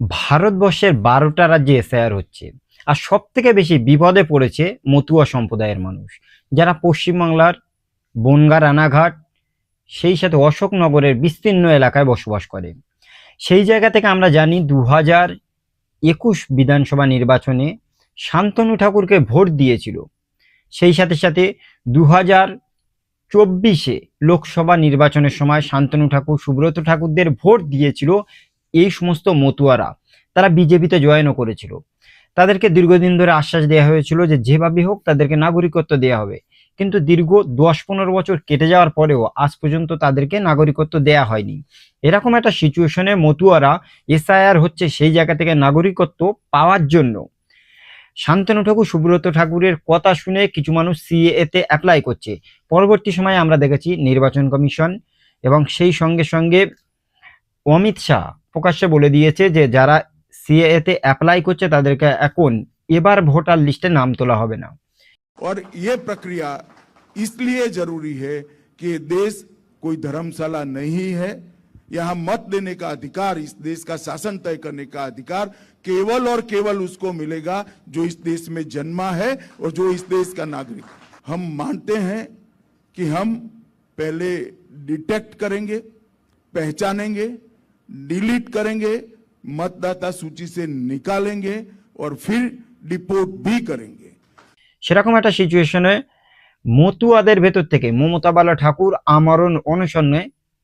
ভারতবর্ষের বারোটা রাজ্যে এসআইআর হচ্ছে। আর সব থেকে বেশি বিপদে পড়েছে মতুয়া সম্প্রদায়ের মানুষ। যারা পশ্চিমবাংলার বনগা, রানাঘাট, সেই সাথে অশোকনগরের বিস্তীর্ণ এলাকায় বসবাস করে। সেই জায়গা থেকে আমরা জানি দু হাজার একুশ বিধানসভা নির্বাচনে শান্তনু ঠাকুরকে ভোট দিয়েছিল। সেই সাথে সাথে দু হাজার চব্বিশে লোকসভা নির্বাচনের সময় শান্তনু ঠাকুর, সুব্রত ঠাকুরদের ভোট দিয়েছিল এই সমস্ত মতুয়ারা, তারা বিজেপিতে জয়েনও করেছিল। তাদেরকে দীর্ঘদিন ধরে আশ্বাস দেওয়া হয়েছিল যে যেভাবেই হোক তাদেরকে নাগরিকত্ব দেওয়া হবে। কিন্তু দীর্ঘ দশ পনেরো বছর কেটে যাওয়ার পরেও আজ পর্যন্ত তাদেরকে নাগরিকত্ব দেয়া হয়নি। এরকম একটা সিচুয়েশনে মতুয়ারা এসআইআর হচ্ছে সেই জায়গা থেকে নাগরিকত্ব পাওয়ার জন্য। শান্তনু ঠাকুর, সুব্রত ঠাকুরের কথা শুনে কিছু মানুষ সিএ তে অ্যাপ্লাই করছে। পরবর্তী সময়ে আমরা দেখেছি নির্বাচন কমিশন এবং সেই সঙ্গে সঙ্গে অমিত শাহ প্রকাশ্যে বলে দিয়েছে যে যারা সিএ তে অ্যাপ্লাই করছে তাদেরকে এখন এবার ভোটার লিস্টে নাম তোলা হবে না और ये प्रक्रिया इसलिए जरूरी है कि ये देश कोई धर्मशाला नहीं है यहाँ मत देने का अधिकार इस देश का शासन तय करने का अधिकार केवल और केवल उसको मिलेगा जो इस देश में जन्मा है और जो इस देश का नागरिक हम मानते हैं कि हम पहले डिटेक्ट करेंगे पहचानेंगे डिलीट करेंगे मतदाता सूची से निकालेंगे और फिर डिपोर्ट भी करेंगे সেরকম একটা সিচুয়েশনে মতুয়াদের ভেতর থেকে মমতা বালা ঠাকুর আমরণ অনশনে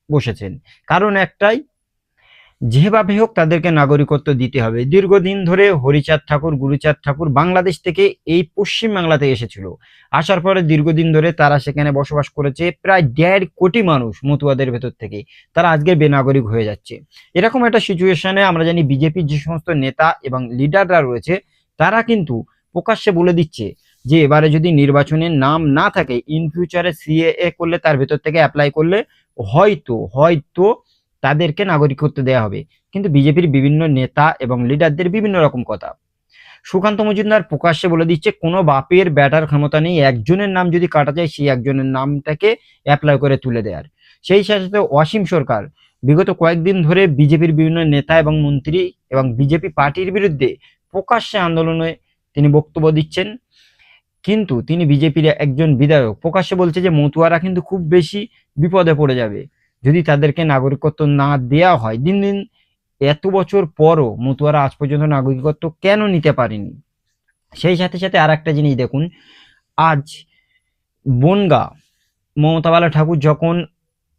বসেছেন কারণ একটাই যেভাবে হোক তাদেরকে নাগরিকত্ব দিতে হবে। দীর্ঘদিন ধরে হরিচাঁদ ঠাকুর, গুরুচাঁদ ঠাকুর বাংলাদেশ থেকে এই পশ্চিম বাংলাতে এসেছিল। আসার পরে দীর্ঘদিন ধরে তারা সেখানে বসবাস করেছে প্রায় দেড় কোটি মানুষ মতুয়াদের ভেতর থেকে। তারা আজকে বেনাগরিক হয়ে যাচ্ছে। এরকম একটা সিচুয়েশনে আমরা জানি বিজেপির যে সমস্ত নেতা এবং লিডাররা রয়েছে, তারা কিন্তু প্রকাশ্যে বলে দিচ্ছে যে এবারে যদি নির্বাচনের নাম না থাকে ইন ফিউচারে সিএএ করলে, তার ভেতর থেকে অ্যাপ্লাই করলে হয়তো হয়তো তাদেরকে নাগরিকত্ব দেওয়া হবে। কিন্তু বিজেপির বিভিন্ন নেতা এবং লিডারদের বিভিন্ন রকম কথা। সুকান্ত মজুমদার প্রকাশ্যে বলে দিচ্ছে, কোনো বাপের ব্যাটার ক্ষমতা নেই, একজনের নাম যদি কাটা যায়, সেই একজনের নামটাকে অ্যাপ্লাই করে তুলে দেওয়ার সেই সাথে সাথে অসীম সরকার, বিগত কয়েকদিন ধরে বিজেপির বিভিন্ন নেতা এবং মন্ত্রী এবং বিজেপি পার্টির বিরুদ্ধে প্রকাশ্যে আন্দোলনে তিনি বক্তব্য দিচ্ছেন। কিন্তু তিনি বিজেপির একজন বিধায়ক, প্রকাশ্যে বলছে যে মতুয়ারা কিন্তু খুব বেশি বিপদে পড়ে যাবে। যদি তাদেরকে নাগরিকত্ব না দেয়া হয়, দিন দিন এত বছর পরও মতুয়ারা আজ পর্যন্ত নাগরিকত্ব কেন নিতে পারেনি? সেই সাথে সাথে আর একটা জিনিস দেখুন, আজ বনগা মমতা বালা ঠাকুর যখন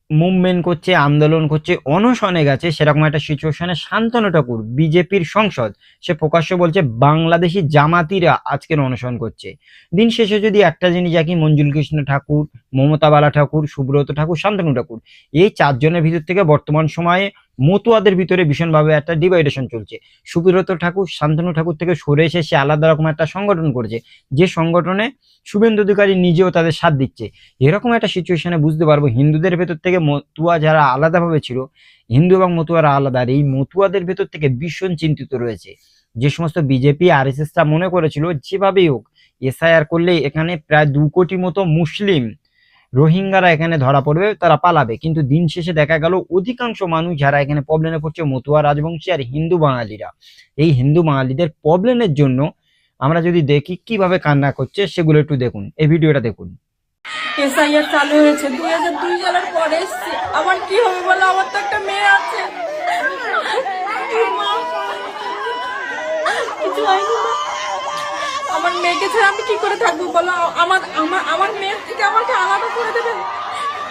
মুভমেন্ট করছে, আন্দোলন করছে, অনশনে গেছে, সেরকম একটা সিচুয়েশনে শান্তনু ঠাকুর, বিজেপির সংসদ, সে প্রকাশ্যে বলছে বাংলাদেশি জামাতিরা আজকের অনশন করছে। দিন শেষে যদি একটা জিনিস একই মঞ্জুল কৃষ্ণ ঠাকুর, মমতা বালা ঠাকুর, সুব্রত ঠাকুর, শান্তনু ঠাকুর, এই চারজনের ভিতর থেকে বর্তমান সময়ে মতুয়াদের ভিতরে ভীষণভাবে একটা ডিভাইডেশন চলছে। সুব্রত ঠাকুর, শান্তনু ঠাকুর থেকে সরে এসে সে আলাদা রকম একটা সংগঠন করেছে। যে সংগঠনে শুভেন্দু অধিকারী নিজেও তাদের সাথ দিচ্ছে। এরকম একটা সিচুয়েশনে বুঝতে পারব হিন্দুদের ভেতর থেকে মতুয়া যারা আলাদাভাবে ছিল, হিন্দু এবং মতুয়ারা আলাদা। এই মতুয়াদের ভেতর থেকে ভীষণ চিন্তিত রয়েছে। যে সমস্ত বিজেপি আর এস মনে করেছিল, যেভাবেই হোক এসআইআর করলে এখানে প্রায় দু কোটি মতো মুসলিম রোহিঙ্গারা এখানে ধরা পড়বে তারা পালাবে। কিন্তু দিন শেষে দেখা গেল অধিকাংশ মানুষ যারা এখানে প্রবলেমে পড়ছে মতুয়া রাজবংশী আর হিন্দু বাঙালিরা। এই হিন্দু বাঙালিদের প্রবলেমের জন্য আমরা যদি দেখি কীভাবে কান্না করছে সেগুলো একটু দেখুন। এই ভিডিওটা দেখুন। এসআইআর চালু হয়েছে। দুই হাজার দুই সালের পরে এসছে। আমার কি হবে বলো? আমার তো একটা মেয়ে আছে। কিছু হয়নি। আমার মেয়েকে ছাড়া আমি কি করে থাকব বলো? আমার আমার আমার মেয়ের থেকে আমাকে আলাদা করে দেবে?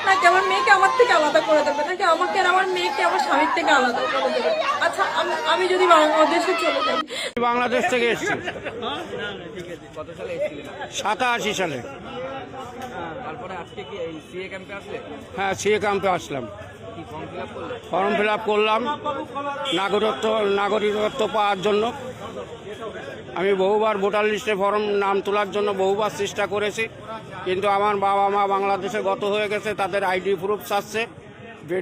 নাকি আমার মেয়েকে আমার থেকে আলাদা করে দেবে? নাকি আমাকে আর আমার মেয়েকে আমার স্বামীর থেকে আলাদা করে দেবে? আচ্ছা আমি যদি বাংলাদেশে চলে যাই। বাংলাদেশ থেকে এসেছি। সাতাশি সালে। হ্যাঁ সিএ ক্যাম্পে আসলাম। ফর্ম ফিল করলাম। নাগরিকত্ব নাগরিকত্ব পাওয়ার জন্য। আমি বহুবার ভোটার লিস্টে ফর্ম নাম তোলার জন্য বহুবার চেষ্টা করেছি, কিন্তু আমার বাবা মা বাংলাদেশে গত হয়ে গেছে, তাদের আইডি প্রুফ চাচ্ছে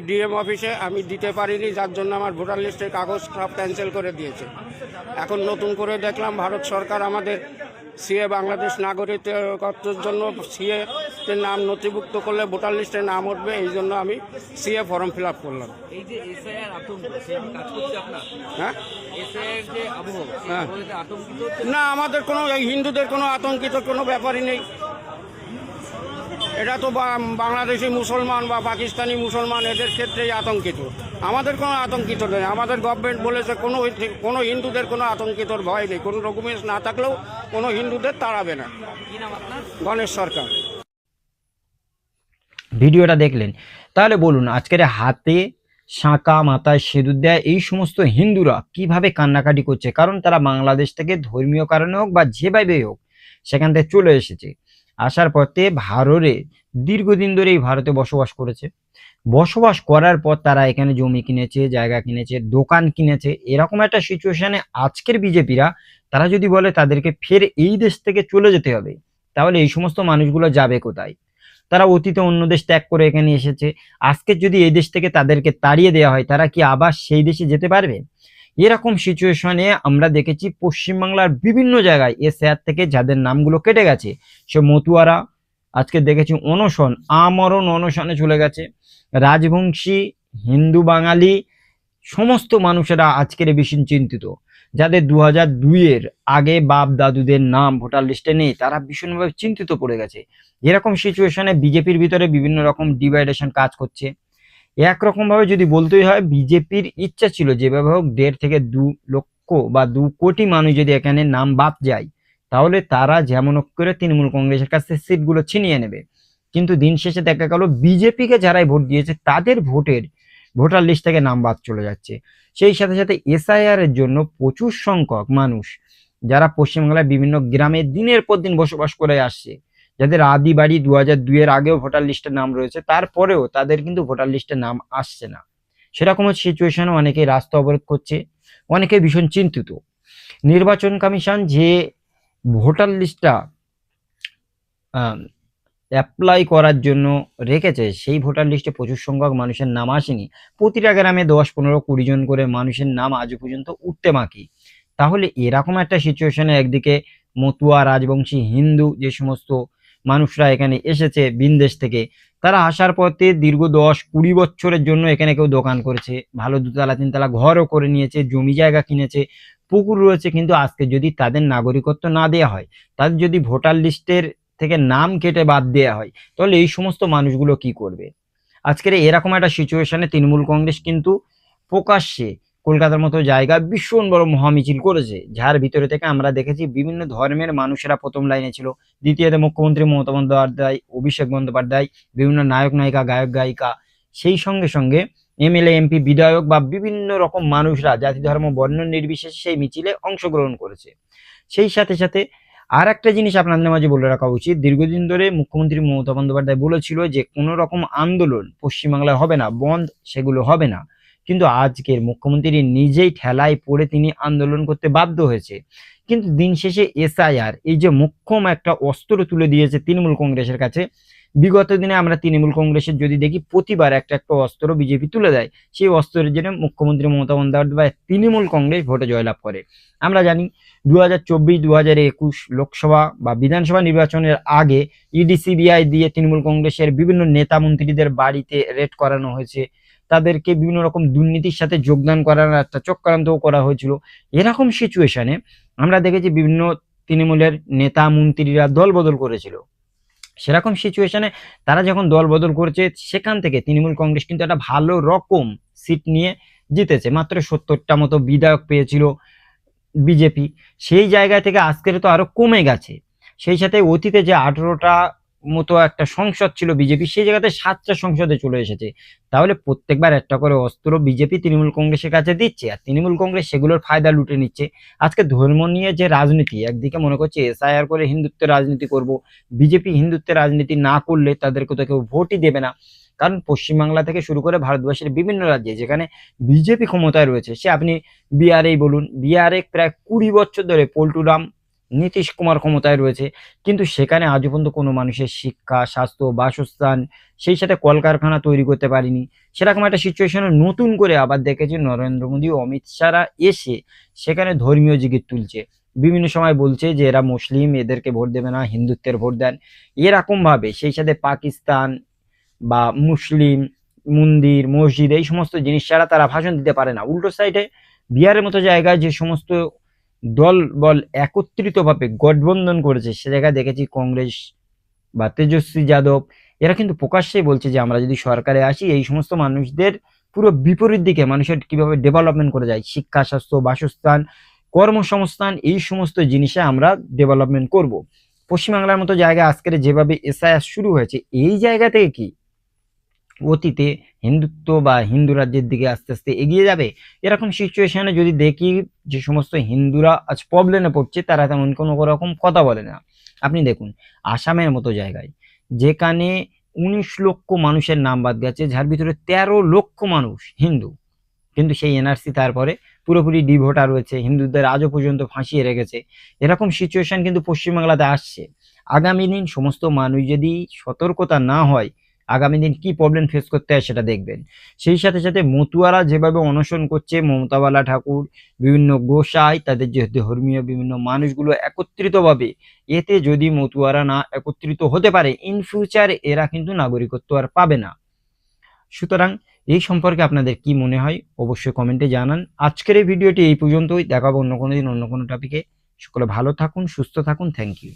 ডিএম অফিসে আমি দিতে পারিনি, যার জন্য আমার ভোটার লিস্টের কাগজ সব ক্যান্সেল করে দিয়েছে। এখন নতুন করে দেখলাম, ভারত সরকার আমাদের সিএ বাংলাদেশ নাগরিকত্বের জন্য সিএ নাম নথিভুক্ত করলে ভোটার লিস্টে নাম উঠবে এই জন্য আমি সিএ ফর্ম ফিল আপ করলাম। হ্যাঁ? হ্যাঁ। না আমাদের কোনো হিন্দুদের কোনো আতঙ্কিত কোনো ব্যাপারই নেই। এটা তো বা- বাংলাদেশি মুসলমান বা পাকিস্তানি মুসলমান এদের ক্ষেত্রেই আতঙ্কিত। আমাদের কোনো আতঙ্কিত নেই। আমাদের গভর্নমেন্ট বলেছে কোনো কোনো হিন্দুদের কোনো আতঙ্কিতর ভয় নেই। কোনো ডকুমেন্টস না থাকলেও কোনো হিন্দুদের তাড়াবে না। গণেশ সরকার। ভিডিওটা দেখলেন। তাহলে বলুন আজকের হাতে শাঁকা মাথায় সেদুর দেয়া এই সমস্ত হিন্দুরা কীভাবে কান্নাকাটি করছে? কারণ তারা বাংলাদেশ থেকে ধর্মীয় কারণে হোক বা যেভাবে হোক সেখান থেকে চলে এসেছে। আসার পথে ভারতে দীর্ঘদিন ধরে এই ভারতে বসবাস করেছে। বসবাস করার পর তারা এখানে জমি কিনেছে, জায়গা কিনেছে, দোকান কিনেছে। এরকম একটা সিচুয়েশনে আজকের বিজেপিরা, তারা যদি বলে তাদেরকে ফের এই দেশ থেকে চলে যেতে হবে, তাহলে এই সমস্ত মানুষগুলো যাবে কোথায়? তারা অতীতে অন্য দেশ ত্যাগ করে এখানে এসেছে। আজকে যদি এই দেশ থেকে তাদেরকে তাড়িয়ে দেওয়া হয়, তারা কি আবার সেই দেশে যেতে পারবে? এরকম সিচুয়েশনে আমরা দেখেছি পশ্চিমবাংলার বিভিন্ন জায়গায় এ স্যার থেকে যাদের নামগুলো কেটে গেছে, সে মতুয়ারা, আজকে দেখেছি অনশন, আমরণ অনশনে চলে গেছে, রাজবংশী, হিন্দু বাঙালি, সমস্ত মানুষেরা আজকের বেশি চিন্তিত, যাদের দু হাজার দুইয়ের আগে বাপ দাদুদের নাম ভোটার লিস্টে নেই, তারা ভীষণভাবে চিন্তিত পড়ে গেছে। এরকম সিচুয়েশনে বিজেপির ভিতরে বিভিন্ন রকম ডিভাইডেশন কাজ করছে। একরকম ভাবে যদি বলতেই হয়, বিজেপির ইচ্ছা ছিল যেভাবে হোক, দেড় থেকে দু লক্ষ বা দু কোটি মানুষ যদি এখানে নাম বাদ যায়, তাহলে তারা যেমন করে তৃণমূল কংগ্রেসের কাছে সিটগুলো ছিনিয়ে নেবে। কিন্তু দিন শেষে দেখা গেল, বিজেপিকে যারাই ভোট দিয়েছে, তাদের ভোটের, ভোটার লিস্ট থেকে নাম বাদ চলে যাচ্ছে। সেই সাথে সাথে এসআইআর এর জন্য প্রচুর সংখ্যক মানুষ, যারা পশ্চিমবাংলার বিভিন্ন গ্রামে দিনের পর দিন বসবাস করে আসছে যাদের আদি বাড়ি দু হাজার দুইয়ের আগেও ভোটার লিস্টের নাম রয়েছে, তারপরেও তাদের কিন্তু ভোটার লিস্টে নাম আসছে না। সেরকম সিচুয়েশনে অনেকেই রাস্তা অবরোধ করছে অনেকে ভীষণ চিন্তিত। নির্বাচন কমিশন যে ভোটার লিস্টটা অ্যাপ্লাই করার জন্য রেখেছে, সেই ভোটার লিস্টে প্রচুর সংখ্যক মানুষের নাম আসেনি। প্রতিটা গ্রামে দশ, পনেরো, কুড়ি জন করে মানুষের নাম আজও পর্যন্ত উঠতে বাকি। তাহলে এরকম একটা সিচুয়েশনে একদিকে মতুয়া, রাজবংশী, হিন্দু যে সমস্ত মানুষরা এখানে এসেছে বিনদেশ থেকে। তারা আসার পথে দীর্ঘ দশ কুড়ি বছরের জন্য এখানে কেউ দোকান করেছে। ভালো দুতলা, তিনতলা ঘরও করে নিয়েছে, জমি জায়গা কিনেছে, পুকুর রয়েছে, কিন্তু আজকে যদি তাদের নাগরিকত্ব না দেওয়া হয়, তাদের যদি ভোটার লিস্টের থেকে নাম কেটে বাদ দেওয়া হয়, তাহলে এই সমস্ত মানুষগুলো কি করবে? আজকের এরকম একটা সিচুয়েশনে তৃণমূল কংগ্রেস কিন্তু প্রকাশ্যে কলকাতার মতো জায়গা ভীষণ বড় মহামিছিল করেছে। যার ভিতরে থেকে আমরা দেখেছি বিভিন্ন ধর্মের মানুষেরা প্রথম লাইনে ছিল। দ্বিতীয়তে মুখ্যমন্ত্রী মমতা বন্দ্যোপাধ্যায়, অভিষেক বন্দ্যোপাধ্যায়, বিভিন্ন নায়ক, নায়িকা, গায়ক, গায়িকা। সেই সঙ্গে সঙ্গে এমএলএ, এমপি, বিধায়ক বা বিভিন্ন রকম মানুষরা জাতি, ধর্ম, বর্ণ নির্বিশেষে সেই মিছিলে অংশগ্রহণ করেছে। সেই সাথে সাথে আর একটা জিনিস আপনাদের মাঝে বলে রাখা উচিত। দীর্ঘদিন ধরে মুখ্যমন্ত্রী মমতা বন্দ্যোপাধ্যায় বলেছিল যে, কোনো রকম আন্দোলন পশ্চিমবাংলায় হবে না, বন্ধ সেগুলো হবে না। কিন্তু আজকের মুখ্যমন্ত্রী নিজেই ঠেলায় পড়ে তিনি আন্দোলন করতে বাধ্য হয়েছে। কিন্তু দিন শেষে এসআইআর, এই যে মুখ্যম একটা অস্ত্র তুলে দিয়েছে তৃণমূল কংগ্রেসের কাছে, বিগত দিনে আমরা তৃণমূল কংগ্রেসের যদি দেখি, প্রতিবার একটা একটা অস্ত্র বিজেপি তুলে দেয়। সেই অস্ত্রের জন্য মুখ্যমন্ত্রী মমতা বন্দ্যোপাধ্যায় তৃণমূল কংগ্রেস ভোটে জয়লাভ করে। আমরা জানি দু হাজার চব্বিশ দু হাজার একুশ লোকসভা বা বিধানসভা নির্বাচনের আগে ইডিসিবিআই দিয়ে তৃণমূল কংগ্রেসের বিভিন্ন নেতা মন্ত্রীদের বাড়িতে রেড করানো হয়েছে। তাদেরকে বিভিন্ন রকম দুর্নীতির সাথে যোগদান করার একটা চক্রান্তও করা হয়েছিল। এরকম সিচুয়েশনে আমরা দেখেছি বিভিন্ন তৃণমূলের নেতা, মন্ত্রীরা দল বদল করেছিল। সেরকম সিচুয়েশনে তারা যখন দল বদল করছে, সেখান থেকে তৃণমূল কংগ্রেস কিন্তু একটা ভালো রকম সিট নিয়ে জিতেছে। মাত্র সত্তরটা মতো বিধায়ক পেয়েছিল বিজেপি। সেই জায়গা থেকে আজকের তো আরও কমে গেছে। সেই সাথে অতীতে যে আঠেরোটা মতো একটা সংসদ ছিল বিজেপি, সেই জায়গাতে সাতটা সংসদে চলে এসেছে। তাহলে প্রত্যেকবার একটা করে অস্ত্র বিজেপি তৃণমূল কংগ্রেসের কাছে দিচ্ছে, আর তৃণমূল কংগ্রেস সেগুলোর ফায়দা লুটে নিচ্ছে। আজকে ধর্ম নিয়ে যে রাজনীতি, একদিকে মনে করছে এসআইআর করে হিন্দুত্বের রাজনীতি করব, বিজেপি হিন্দুত্বের রাজনীতি না করলে তাদেরকে তো কেউ ভোটই দেবে না। কারণ পশ্চিমবাংলা থেকে শুরু করে ভারতবর্ষের বিভিন্ন রাজ্যে যেখানে বিজেপি ক্ষমতায় রয়েছে, সে আপনি বিহারেই বলুন বিহারে প্রায় কুড়ি বছর ধরে পল্টুরাম নীতিশ কুমার ক্ষমতায় রয়েছে। কিন্তু সেখানে আজও পর্যন্ত কোনো মানুষের শিক্ষা, স্বাস্থ্য, বাসস্থান সেই সাথে কলকারখানা তৈরি করতে পারিনি। সেরকম একটা সিচুয়েশনে নতুন করে আবার দেখেছি নরেন্দ্র মোদী অমিত শাহরা এসে সেখানে ধর্মীয় জিগির তুলছে। বিভিন্ন সময় বলছে যে এরা মুসলিম, এদেরকে ভোট দেবে না, হিন্দুত্বের ভোট দেন। এরকম ভাবে সেই সাথে পাকিস্তান বা মুসলিম, মন্দির, মসজিদ এই সমস্ত জিনিস ছাড়া তারা ভাষণ দিতে পারে না। উল্টো সাইডে বিহারের মতো জায়গায় যে সমস্ত দল বল একত্রিতভাবে গঠবন্ধন করেছে, সে জায়গায় দেখেছি কংগ্রেস বা তেজস্বী যাদব, এরা কিন্তু প্রকাশ্যেই বলছে যে আমরা যদি সরকারে আসি, এই সমস্ত মানুষদের পুরো বিপরীত দিকে মানুষের কীভাবে ডেভেলপমেন্ট করে যায়, শিক্ষা, স্বাস্থ্য, বাসস্থান, কর্মসংস্থান, এই সমস্ত জিনিসে আমরা ডেভেলপমেন্ট করব। পশ্চিমবাংলার মতো জায়গায় আজকের যেভাবে এসআইএস শুরু হয়েছে, এই জায়গা থেকে কি অতীতে হিন্দুত্ব বা হিন্দু রাজ্যের দিকে আস্তে আস্তে এগিয়ে যাবে, এরকম সিচুয়েশনে যদি দেখি যে সমস্ত হিন্দুরা আজ প্রবলেমে পড়ছে, তারা তেমন কোনো রকম কথা বলে না। আপনি দেখুন, আসামের মতো জায়গায়, যেখানে উনিশ লক্ষ মানুষের নাম বাদ গেছে, যার ভিতরে তেরো লক্ষ মানুষ হিন্দু। কিন্তু সেই এনআরসি তারপরে পুরোপুরি ডিভোটার রয়েছে, হিন্দুদের আজও পর্যন্ত ফাঁসিয়ে রেখেছে এরকম সিচুয়েশন কিন্তু পশ্চিমবাংলাতে আসছে। আগামী দিন সমস্ত মানুষ যদি সতর্কতা না হয় আগামী দিন কি প্রবলেম ফেস করতে হয় সেটা দেখবেন। সেই সাথে সাথে মতুয়ারা যেভাবে অনশন করছে, মমতাবালা ঠাকুর, বিভিন্ন গোসাই, তাদের যে ধর্মীয় বিভিন্ন মানুষগুলো একত্রিতভাবে, এতে যদি মতুয়ারা না একত্রিত হতে পারে ইন ফিউচার এরা কিন্তু নাগরিকত্ব আর পাবে না। সুতরাং এই সম্পর্কে আপনাদের কি মনে হয়, অবশ্যই কমেন্টে জানান। আজকের এই ভিডিওটি এই পর্যন্তই। দেখাবো অন্য কোনো দিন অন্য কোনো টপিকে সকলে ভালো থাকুন, সুস্থ থাকুন। Thank you